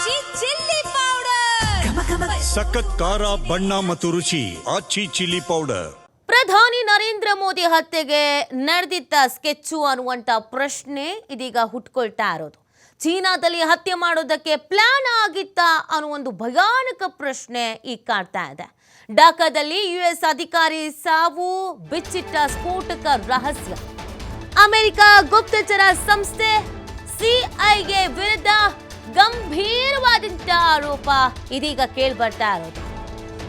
ಆಚಿ chilli powder ಸಖತ್ ಖಾರ ಬಣ್ಣ ಮತ್ತು ರುಚಿ ಆಚಿ ಚಿಲ್ಲಿ ಪೌಡರ್ ಪ್ರಧಾನಿ ನರೇಂದ್ರ ಮೋದಿ ಹತ್ಯೆಗೆ ನಡೆದಿದ್ದ ಸ್ಕೆಚ್ಚು ಅನ್ನುವಂಥ ಪ್ರಶ್ನೆ ಇದೀಗ ಹುಟ್ಕೊಳ್ತಾ ಇರೋದು. ಚೀನಾದಲ್ಲಿ ಹತ್ಯೆ ಮಾಡೋದಕ್ಕೆ ಪ್ಲಾನ್ ಆಗಿತ್ತಾ ಅನ್ನೋ ಒಂದು ಭಯಾನಕ ಪ್ರಶ್ನೆ ಈಗ ಕಾಡ್ತಾ ಇದೆ. ಡಾಕಾದಲ್ಲಿ ಯು ಎಸ್ ಅಧಿಕಾರಿ ಸಾವು ಬಿಚ್ಚಿಟ್ಟ ಸ್ಫೋಟಕ ರಹಸ್ಯ. ಅಮೆರಿಕ ಗುಪ್ತಚರ ಸಂಸ್ಥೆ ಸಿಐಗೆ ವಿರುದ್ಧ ಗಂಭೀರವಾದಂಥ ಆರೋಪ ಇದೀಗ ಕೇಳಿ ಬರ್ತಾ ಇರೋದು.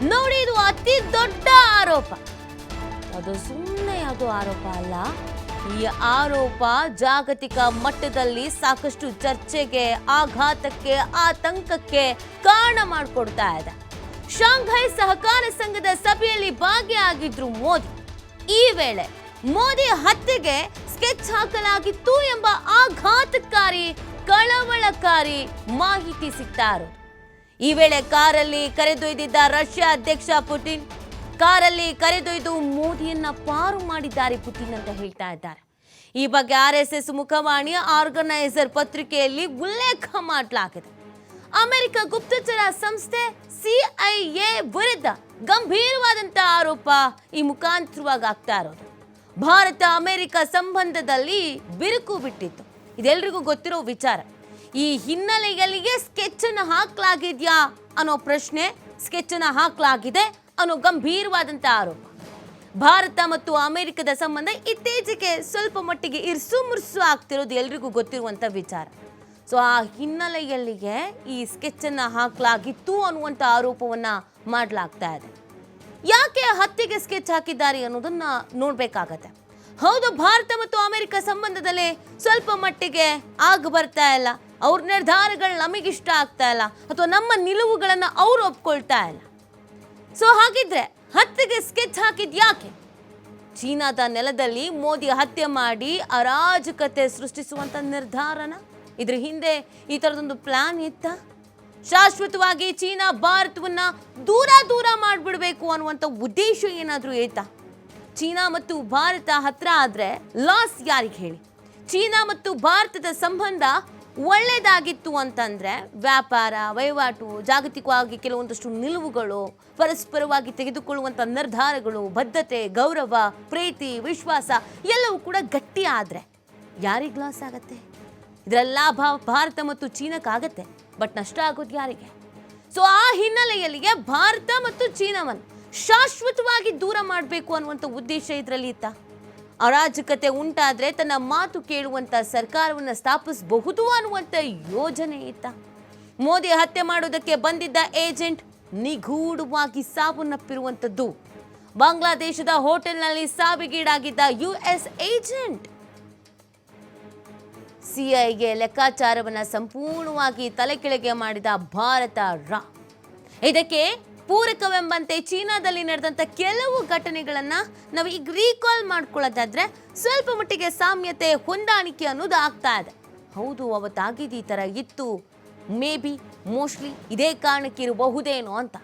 ನೋಡಿ, ಇದು ಅತಿ ದೊಡ್ಡ ಆರೋಪ. ಅದು ಸುಮ್ಮನೆ ಅದು ಆರೋಪ ಅಲ್ಲ. ಈ ಆರೋಪ ಜಾಗತಿಕ ಮಟ್ಟದಲ್ಲಿ ಸಾಕಷ್ಟು ಚರ್ಚೆಗೆ, ಆಘಾತಕ್ಕೆ, ಆತಂಕಕ್ಕೆ ಕಾರಣ ಮಾಡಿಕೊಡ್ತಾ ಇದೆ. ಶಾಂಘೈ ಸಹಕಾರ ಸಂಘದ ಸಭೆಯಲ್ಲಿ ಭಾಗಿಯಾಗಿದ್ರು ಮೋದಿ. ಈ ವೇಳೆ ಮೋದಿ ಹತ್ಯೆಗೆ ಸ್ಕೆಚ್ ಹಾಕಲಾಗಿತ್ತು ಎಂಬ ಆಘಾತಕಾರಿ ಕಳವಳಕಾರಿ ಮಾಹಿತಿ ಸಿಗ್ತಾ ಈ ವೇಳೆ ಕಾರಲ್ಲಿ ಕರೆದೊಯ್ದಿದ್ದ ರಷ್ಯಾ ಅಧ್ಯಕ್ಷ ಪುಟಿನ್, ಕಾರಲ್ಲಿ ಕರೆದೊಯ್ದು ಮೋದಿಯನ್ನ ಪಾರು ಮಾಡಿದ್ದಾರೆ ಪುಟಿನ್ ಅಂತ ಹೇಳ್ತಾ ಇದ್ದಾರೆ. ಈ ಬಗ್ಗೆ ಆರ್ ಎಸ್ ಎಸ್ ಮುಖವಾಣಿ ಆರ್ಗನೈಸರ್ ಪತ್ರಿಕೆಯಲ್ಲಿ ಉಲ್ಲೇಖ ಮಾಡಲಾಗಿದೆ. ಅಮೆರಿಕ ಗುಪ್ತಚರ ಸಂಸ್ಥೆ ಸಿಐಎ ವಿರುದ್ಧ ಗಂಭೀರವಾದಂತಹ ಆರೋಪ ಈ ಮುಖಾಂತರವಾಗಿ ಆಗ್ತಾ ಇರೋದು. ಭಾರತ ಅಮೆರಿಕ ಸಂಬಂಧದಲ್ಲಿ ಬಿರುಕು ಬಿಟ್ಟಿತ್ತು. ಇದೆಲ್ಲರಿಗೂ ಗೊತ್ತಿರೋ ವಿಚಾರ. ಈ ಹಿನ್ನೆಲೆಯಲ್ಲಿಯೇ ಸ್ಕೆಚ್ ಅನ್ನು ಹಾಕ್ಲಾಗಿದ್ಯಾ ಅನ್ನೋ ಪ್ರಶ್ನೆ ಸ್ಕೆಚ್ ಅನ್ನು ಹಾಕ್ಲಾಗಿದೆ ಅನ್ನೋ ಗಂಭೀರವಾದಂಥ ಆರೋಪ. ಭಾರತ ಮತ್ತು ಅಮೆರಿಕದ ಸಂಬಂಧ ಇತ್ತೀಚೆಗೆ ಸ್ವಲ್ಪ ಮಟ್ಟಿಗೆ ಇರ್ಸು ಮುರ್ಸು ಆಗ್ತಿರೋದು ಎಲ್ರಿಗೂ ಗೊತ್ತಿರುವಂಥ ವಿಚಾರ. ಸೊ, ಆ ಹಿನ್ನೆಲೆಯಲ್ಲಿಗೆ ಈ ಸ್ಕೆಚ್ ಅನ್ನ ಹಾಕ್ಲಾಗಿತ್ತು ಅನ್ನುವಂಥ ಆರೋಪವನ್ನ ಮಾಡಲಾಗ್ತಾ ಇದೆ. ಯಾಕೆ ಹತ್ಯೆಗೆ ಸ್ಕೆಚ್ ಹಾಕಿದ್ದಾರೆ ಅನ್ನೋದನ್ನ ನೋಡ್ಬೇಕಾಗತ್ತೆ. ಹೌದು, ಭಾರತ ಮತ್ತು ಅಮೆರಿಕ ಸಂಬಂಧದಲ್ಲಿ ಸ್ವಲ್ಪ ಮಟ್ಟಿಗೆ ಆಗ ಬರ್ತಾ ಇಲ್ಲ. ಅವ್ರ ನಿರ್ಧಾರಗಳು ನಮಗಿಷ್ಟ ಆಗ್ತಾ ಇಲ್ಲ. ಅಥವಾ ನಮ್ಮ ನಿಲುವುಗಳನ್ನು ಅವ್ರು ಒಪ್ಕೊಳ್ತಾ ಇಲ್ಲ. ಸೊ ಹಾಗಿದ್ರೆ ಹತ್ತಿಗೆ ಸ್ಕೆಚ್ ಹಾಕಿದ್ ಯಾಕೆ? ಚೀನಾದ ನೆಲದಲ್ಲಿ ಮೋದಿ ಹತ್ಯೆ ಮಾಡಿ ಅರಾಜಕತೆ ಸೃಷ್ಟಿಸುವಂತ ನಿರ್ಧಾರನ? ಇದ್ರ ಹಿಂದೆ ಈ ಥರದೊಂದು ಪ್ಲಾನ್ ಇತ್ತ? ಶಾಶ್ವತವಾಗಿ ಚೀನಾ ಭಾರತವನ್ನ ದೂರ ದೂರ ಮಾಡಿಬಿಡಬೇಕು ಅನ್ನುವಂಥ ಉದ್ದೇಶ ಏನಾದರೂ ಐತಾ? ಚೀನಾ ಮತ್ತು ಭಾರತ ಹತ್ರ ಆದ್ರೆ ಲಾಸ್ ಯಾರಿಗೆ ಹೇಳಿ? ಚೀನಾ ಮತ್ತು ಭಾರತದ ಸಂಬಂಧ ಒಳ್ಳೆಯದಾಗಿತ್ತು ಅಂತಂದ್ರೆ ವ್ಯಾಪಾರ, ವಹಿವಾಟು, ಜಾಗತಿಕವಾಗಿ ಕೆಲವೊಂದಷ್ಟು ನಿಲುವುಗಳು, ಪರಸ್ಪರವಾಗಿ ತೆಗೆದುಕೊಳ್ಳುವಂಥ ನಿರ್ಧಾರಗಳು, ಬದ್ಧತೆ, ಗೌರವ, ಪ್ರೀತಿ, ವಿಶ್ವಾಸ ಎಲ್ಲವೂ ಕೂಡ ಗಟ್ಟಿ ಆದ್ರೆ ಯಾರಿಗೆ ಲಾಸ್ ಆಗತ್ತೆ? ಇದರ ಲಾಭ ಭಾರತ ಮತ್ತು ಚೀನಾಕ್ಕಾಗತ್ತೆ ಬಟ್ ನಷ್ಟ ಆಗೋದು ಯಾರಿಗೆ? ಸೊ ಆ ಹಿನ್ನೆಲೆಯಲ್ಲಿಗೆ ಭಾರತ ಮತ್ತು ಚೀನಾವನ್ನು ಶಾಶ್ವತವಾಗಿ ದೂರ ಮಾಡಬೇಕು ಅನ್ನುವಂಥ ಉದ್ದೇಶ ಇದರಲ್ಲಿ ಇತ್ತ. ಅರಾಜಕತೆ ಉಂಟಾದರೆ ತನ್ನ ಮಾತು ಕೇಳುವಂಥ ಸರ್ಕಾರವನ್ನು ಸ್ಥಾಪಿಸಬಹುದು ಅನ್ನುವಂಥ ಯೋಜನೆ ಇತ್ತ. ಮೋದಿ ಹತ್ಯೆ ಮಾಡೋದಕ್ಕೆ ಬಂದಿದ್ದ ಏಜೆಂಟ್ ನಿಗೂಢವಾಗಿ ಸಾವನ್ನಪ್ಪಿರುವಂಥದ್ದು ಬಾಂಗ್ಲಾದೇಶದ ಹೋಟೆಲ್ನಲ್ಲಿ ಸಾವಿಗೀಡಾಗಿದ್ದ ಯು ಎಸ್ ಏಜೆಂಟ್. ಸಿಐಗೆ ಲೆಕ್ಕಾಚಾರವನ್ನು ಸಂಪೂರ್ಣವಾಗಿ ತಲೆಕೆಳಗೆ ಮಾಡಿದ ಭಾರತ ರಾ. ಇದಕ್ಕೆ ಪೂರಕವೆಂಬಂತೆ ಚೀನಾದಲ್ಲಿ ನಡೆದಂಥ ಕೆಲವು ಘಟನೆಗಳನ್ನು ನಾವು ಈಗ ರೀಕಾಲ್ ಮಾಡ್ಕೊಳ್ಳೋದಾದರೆ ಸ್ವಲ್ಪ ಮಟ್ಟಿಗೆ ಸಾಮ್ಯತೆ ಹೊಂದಾಣಿಕೆ ಅನ್ನೋದು ಆಗ್ತಾ ಇದೆ. ಹೌದು ಅವತ್ತಾಗಿದ್ದು ಈ ಥರ ಇತ್ತು. ಮೇ ಬಿ ಮೋಸ್ಟ್ಲಿ ಇದೇ ಕಾರಣಕ್ಕಿರಬಹುದೇನೋ ಅಂತ.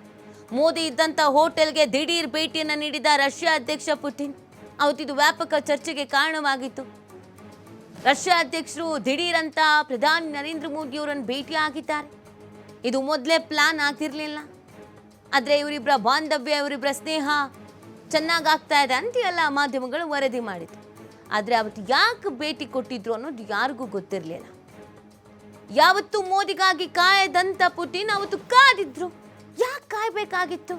ಮೋದಿ ಇದ್ದಂಥ ಹೋಟೆಲ್ಗೆ ದಿಢೀರ್ ಭೇಟಿಯನ್ನು ನೀಡಿದ ರಷ್ಯಾ ಅಧ್ಯಕ್ಷ ಪುಟಿನ್. ಅವತ್ತಿದು ವ್ಯಾಪಕ ಚರ್ಚೆಗೆ ಕಾರಣವಾಗಿತ್ತು. ರಷ್ಯಾ ಅಧ್ಯಕ್ಷರು ದಿಢೀರಂತ ಪ್ರಧಾನಿ ನರೇಂದ್ರ ಮೋದಿ ಅವರನ್ನು ಭೇಟಿಯಾಗಿದ್ದಾರೆ. ಇದು ಮೊದಲೇ ಪ್ಲಾನ್ ಆಗಿರಲಿಲ್ಲ. ಆದರೆ ಇವರಿಬ್ಬರ ಬಾಂಧವ್ಯ ಇವರಿಬ್ಬರ ಸ್ನೇಹ ಚೆನ್ನಾಗಿ ಆಗ್ತಾ ಇದೆ ಅಂತ ಮಾಧ್ಯಮಗಳು ವರದಿ ಮಾಡಿತು ಆದರೆ ಅವತ್ತು ಯಾಕೆ ಭೇಟಿ ಕೊಟ್ಟಿದ್ರು ಅನ್ನೋದು ಯಾರಿಗೂ ಗೊತ್ತಿರಲಿಲ್ಲ. ಯಾವತ್ತು ಮೋದಿಗಾಗಿ ಕಾಯದಂತ ಪುಟಿನ್ ಅವತ್ತು ಕಾದಿದ್ರು. ಯಾಕೆ ಕಾಯಬೇಕಾಗಿತ್ತು?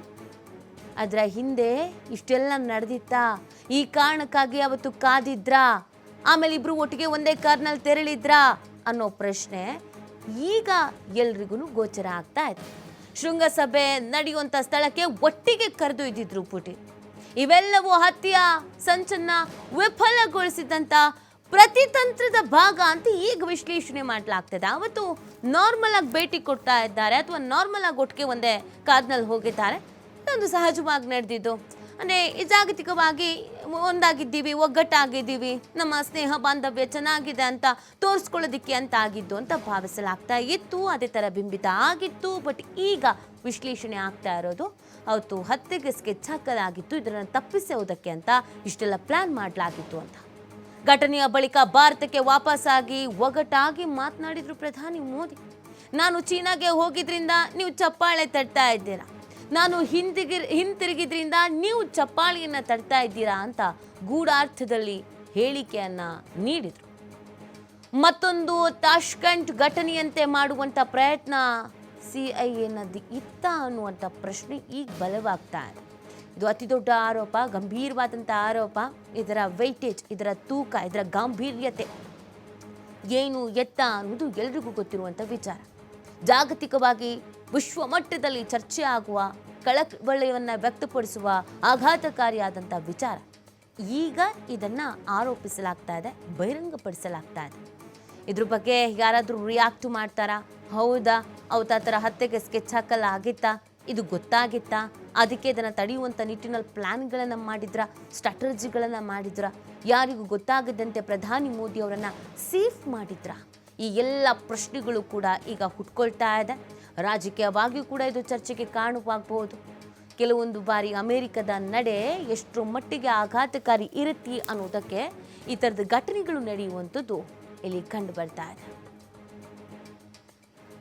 ಅದರ ಹಿಂದೆ ಇಷ್ಟೆಲ್ಲ ನಡೆದಿತ್ತಾ. ಈ ಕಾರಣಕ್ಕಾಗಿ ಅವತ್ತು ಕಾದಿದ್ರಾ. ಆಮೇಲೆ ಇಬ್ರು ಒಟ್ಟಿಗೆ ಒಂದೇ ಕಾರ್ನಲ್ಲಿ ತೆರಳಿದ್ರಾ ಅನ್ನೋ ಪ್ರಶ್ನೆ ಈಗ ಎಲ್ರಿಗೂ ಗೋಚರ ಆಗ್ತಾ ಇದೆ. ಶೃಂಗಸಭೆ ನಡೆಯುವಂಥ ಸ್ಥಳಕ್ಕೆ ಒಟ್ಟಿಗೆ ಕರೆದೊಯ್ದಿದ್ರು ಪುಟಿನ್. ಇವೆಲ್ಲವೂ ಹತ್ಯೆಯ ಸಂಚನ್ನ ವಿಫಲಗೊಳಿಸಿದಂಥ ಪ್ರತಿತಂತ್ರದ ಭಾಗ ಅಂತ ಈಗ ವಿಶ್ಲೇಷಣೆ ಮಾಡಲಾಗ್ತದೆ. ಅವತ್ತು ನಾರ್ಮಲ್ ಆಗಿ ಭೇಟಿ ಕೊಡ್ತಾ ಇದ್ದಾರೆ, ಅಥವಾ ನಾರ್ಮಲ್ ಆಗಿ ಒಟ್ಟಿಗೆ ಒಂದೇ ಕಾದ್ನಲ್ಲಿ ಹೋಗಿದ್ದಾರೆ. ಇದೊಂದು ಸಹಜವಾಗಿ ನಡೆದಿದ್ದು. ಅಂದರೆ ಜಾಗತಿಕವಾಗಿ ಒಂದಾಗಿದ್ದೀವಿ, ಒಗ್ಗಟ್ಟಾಗಿದ್ದೀವಿ, ನಮ್ಮ ಸ್ನೇಹ ಬಾಂಧವ್ಯ ಚೆನ್ನಾಗಿದೆ ಅಂತ ತೋರಿಸ್ಕೊಳ್ಳೋದಕ್ಕೆ ಅಂತ ಆಗಿದ್ದು ಅಂತ ಭಾವಿಸಲಾಗ್ತಾ ಇತ್ತು. ಅದೇ ಥರ ಬಿಂಬಿತ ಆಗಿತ್ತು. ಬಟ್ ಈಗ ವಿಶ್ಲೇಷಣೆ ಆಗ್ತಾ ಇರೋದು, ಅವತ್ತು ಹತ್ತೆಗೆ ಸ್ಕೆಚ್ ಹಾಕಲಾಗಿತ್ತು ಇದನ್ನು ತಪ್ಪಿಸೋದಕ್ಕೆ ಅಂತ ಇಷ್ಟೆಲ್ಲ ಪ್ಲ್ಯಾನ್ ಮಾಡಲಾಗಿತ್ತು ಅಂತ. ಘಟನೆಯ ಬಳಿಕ ಭಾರತಕ್ಕೆ ವಾಪಸ್ಸಾಗಿ ಒಗಟಾಗಿ ಮಾತನಾಡಿದರು ಪ್ರಧಾನಿ ಮೋದಿ. ನಾನು ಚೀನಾಗೆ ಹೋಗಿದ್ರಿಂದ ನೀವು ಚಪ್ಪಾಳೆ ತಟ್ತಾ ಇದ್ದೀರಾ? ನಾನು ಹಿಂದಿಗಿ ಹಿಂತಿರುಗಿದ್ರಿಂದ ನೀವು ಚಪ್ಪಾಳಿಯನ್ನು ತಡ್ತಾ ಇದ್ದೀರಾ ಅಂತ ಗೂಢಾರ್ಥದಲ್ಲಿ ಹೇಳಿಕೆಯನ್ನು ನೀಡಿದರು. ಮತ್ತೊಂದು ತಾಷ್ಕಂಟ್ ಘಟನೆಯಂತೆ ಮಾಡುವಂಥ ಪ್ರಯತ್ನ ಸಿ ಐ ಎನದ್ದು ಇತ್ತ ಅನ್ನುವಂಥ ಪ್ರಶ್ನೆ ಈಗ ಬಲವಾಗ್ತಾ ಇದೆ. ಇದು ಅತಿ ದೊಡ್ಡ ಆರೋಪ ಗಂಭೀರವಾದಂಥ ಆರೋಪ. ಇದರ ವೈಟೇಜ್ ಇದರ ತೂಕ, ಇದರ ಗಾಂಭೀರ್ಯತೆ. ಏನು ಎತ್ತ ಅನ್ನೋದು ಎಲ್ರಿಗೂ ಗೊತ್ತಿರುವಂಥ ವಿಚಾರ. ಜಾಗತಿಕವಾಗಿ ವಿಶ್ವಮಟ್ಟದಲ್ಲಿ ಚರ್ಚೆ ಆಗುವ ಕಳಕಳಿಯನ್ನು ವ್ಯಕ್ತಪಡಿಸುವ ಆಘಾತಕಾರಿಯಾದಂಥ ವಿಚಾರ. ಈಗ ಇದನ್ನು ಆರೋಪಿಸಲಾಗ್ತಾ ಇದೆ, ಬಹಿರಂಗಪಡಿಸಲಾಗ್ತಾ ಇದೆ. ಇದ್ರ ಬಗ್ಗೆ ಯಾರಾದರೂ ರಿಯಾಕ್ಟ್ ಮಾಡ್ತಾರಾ? ಹೌದಾ? ಅವತ್ತು ಥರ ಹತ್ಯೆಗೆ ಸ್ಕೆಚ್ ಹಾಕಲ್ಲ, ಆಗಿತ್ತಾ? ಇದು ಗೊತ್ತಾಗಿತ್ತಾ? ಅದಕ್ಕೆ ಇದನ್ನು ತಡೆಯುವಂಥ ನಿಟ್ಟಿನಲ್ಲಿ ಪ್ಲ್ಯಾನ್ಗಳನ್ನು ಮಾಡಿದ್ರ? ಸ್ಟ್ರಾಟಜಿಗಳನ್ನು ಮಾಡಿದ್ರ? ಯಾರಿಗೂ ಗೊತ್ತಾಗದಂತೆ ಪ್ರಧಾನಿ ಮೋದಿ ಅವರನ್ನು ಸೇಫ್ ಮಾಡಿದ್ರ? ಈ ಎಲ್ಲ ಪ್ರಶ್ನೆಗಳು ಕೂಡ ಈಗ ಹುಟ್ಕೊಳ್ತಾ ಇದೆ. ರಾಜಕೀಯವಾಗಿಯೂ ಕೂಡ ಇದು ಚರ್ಚೆಗೆ ಕಾರಣವಾಗಬಹುದು. ಕೆಲವೊಂದು ಬಾರಿ ಅಮೆರಿಕದ ನಡೆ ಎಷ್ಟರ ಮಟ್ಟಿಗೆ ಆಘಾತಕಾರಿ ಇರುತ್ತೆ ಅನ್ನೋದಕ್ಕೆ ಈ ಥರದ ಘಟನೆಗಳು ನಡೆಯುವಂಥದ್ದು ಇಲ್ಲಿ ಕಂಡು ಬರ್ತಾ ಇದೆ.